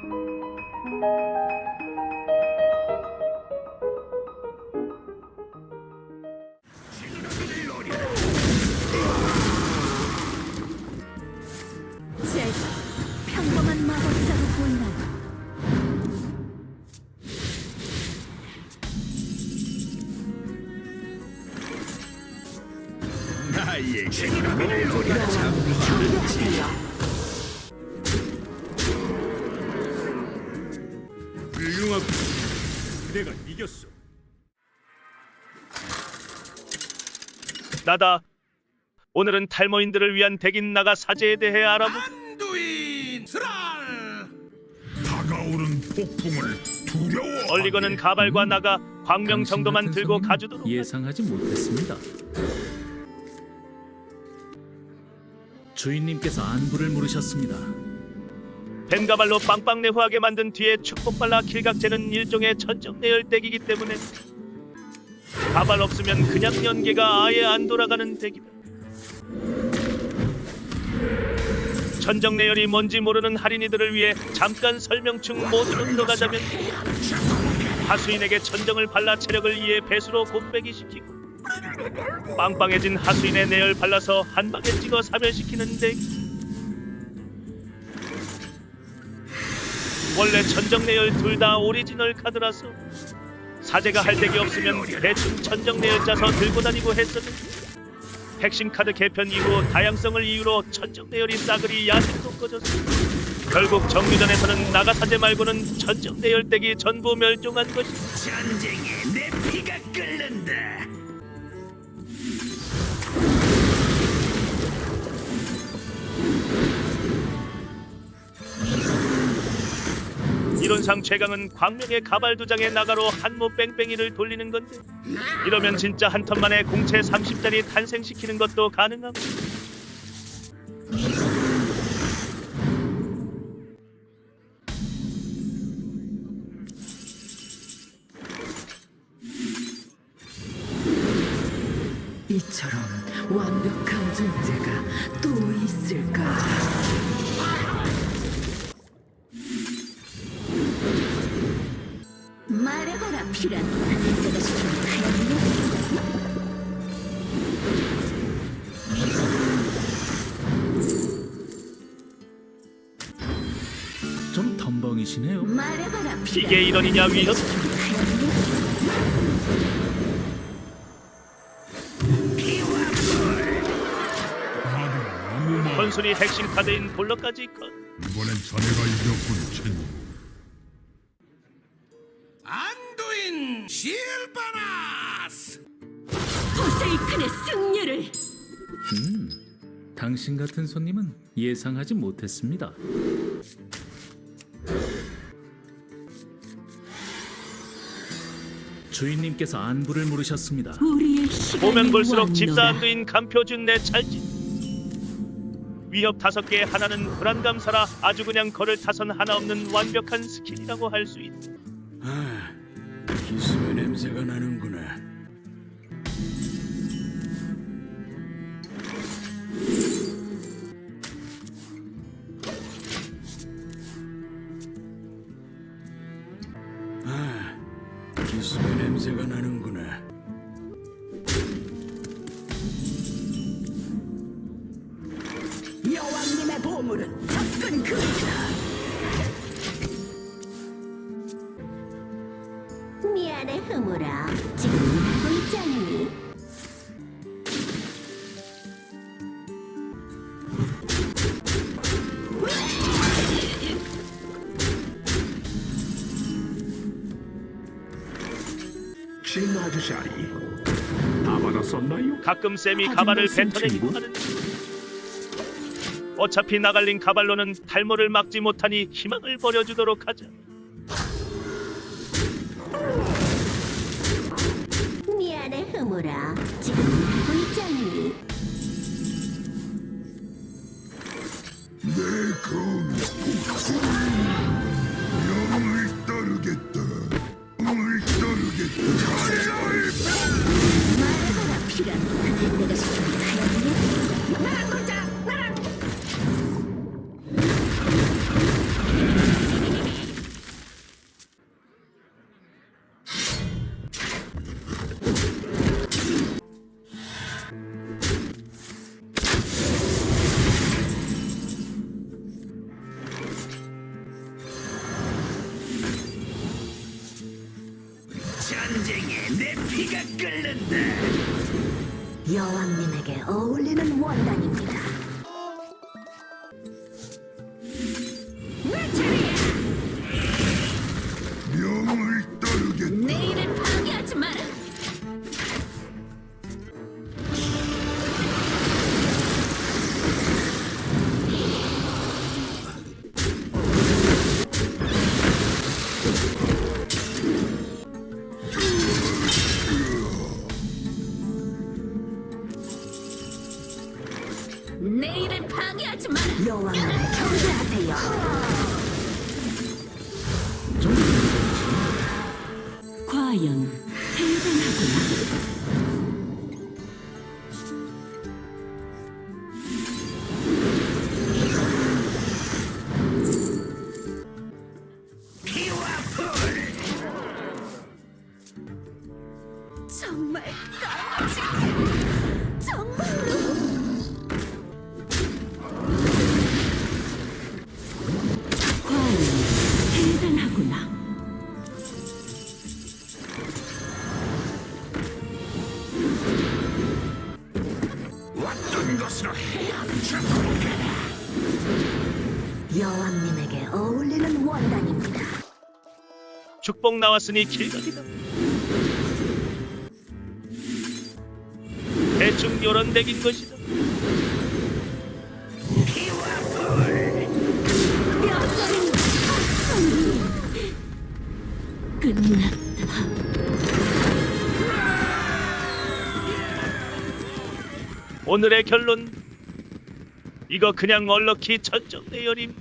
제가 평범한 마법사로 보이나요? 나에게 모조리가 전부 경고 내가 이겼어. 나다. 오늘은 탈모인들을 위한 백인 나가 사제에 대해 알아보. 안두인 스랄 다가오는 폭풍을 두려워. 얼리거는 가발과 나가 광명 정도만 들고 가주도록. 예상하지 못했습니다. 주인님께서 안부를 물으셨습니다. 뱀가발로 빵빵 내후하게 만든 뒤에 축복발라 킬각제는 일종의 천적 내열덱이기 때문에 가발 없으면 그냥 연계가 아예 안 돌아가는 덱이다. 천적 내열이 뭔지 모르는 할인이들을 위해 잠깐 설명충 모드로 들어가자면 하수인에게 천정을 발라 체력을 이에 배수로 곱빼기 시키고 빵빵해진 하수인의 내열 발라서 한 방에 찍어 사멸시키는 덱. 원래 천정 내열 둘 다 오리지널 카드라서 사제가 할 덱이 없으면 대충 천정 내열 짜서 들고 다니고 했었는데 핵심 카드 개편 이후 다양성을 이유로 천정 내열이 싸그리 야생도 꺼졌어 결국 정류전에서는 나가사제 말고는 천정 내열 덱이 전부 멸종한 것이 전쟁에 내 피가 끓는다. 이론상 최강은 광명의 가발 두 장의 나가로 한모 뺑뺑이를 돌리는 건데 이러면 진짜 한 턴 만에 공채 30짜리 탄생시키는 것도 가능하고 이처럼 완벽한 존재가 또 있을까? 말해봐라 피란 내가 시키는 하얀 좀 덤벙이시네요. 말해봐라 피란 이게 너무 많아. 건술이 핵심 카드인 볼러까지 컷 이번엔 자네가 이겼군, 첸. 실바나스. 포세이큰의 승리를 당신 같은 손님은 예상하지 못했습니다. 주인님께서 안부를 물으셨습니다. 우리의 시간이 보면 볼수록 왔노라. 집사안두인 감표준 내 찰진 위협 다섯 개 하나는 불안감사라 아주 그냥 거를 타선 하나 없는 완벽한 스킬이라고 할 수 있다 아, 기습의 냄새가 나는구나. 아, 기습의 냄새가 나는구나. 여왕님의 보물은 접근 금지다. 흐물아 지금 하고 있지 않니? 신나주샤리 다 받았었나요? 가끔 쌤이 가발을 무슨 뱉어내기도 친구? 하는데 어차피 나갈린 가발로는 탈모를 막지 못하니 희망을 버려주도록 하자 흐물아 지금 여왕님에게 어울리는 원단입니다. 내일을 파괴하지 마라. 여왕님을 경배하세요. 과연 대단하구나. 정말 깜찍해. 정말 것으로 헤엄쳐. 여왕님에게 어울리는 원단입니다. 축복 나왔으니 길각이다. 대충 요런 덱인 것이다. 끝났다. 오늘의 결론 이거 그냥 얼럭키 천정 대열임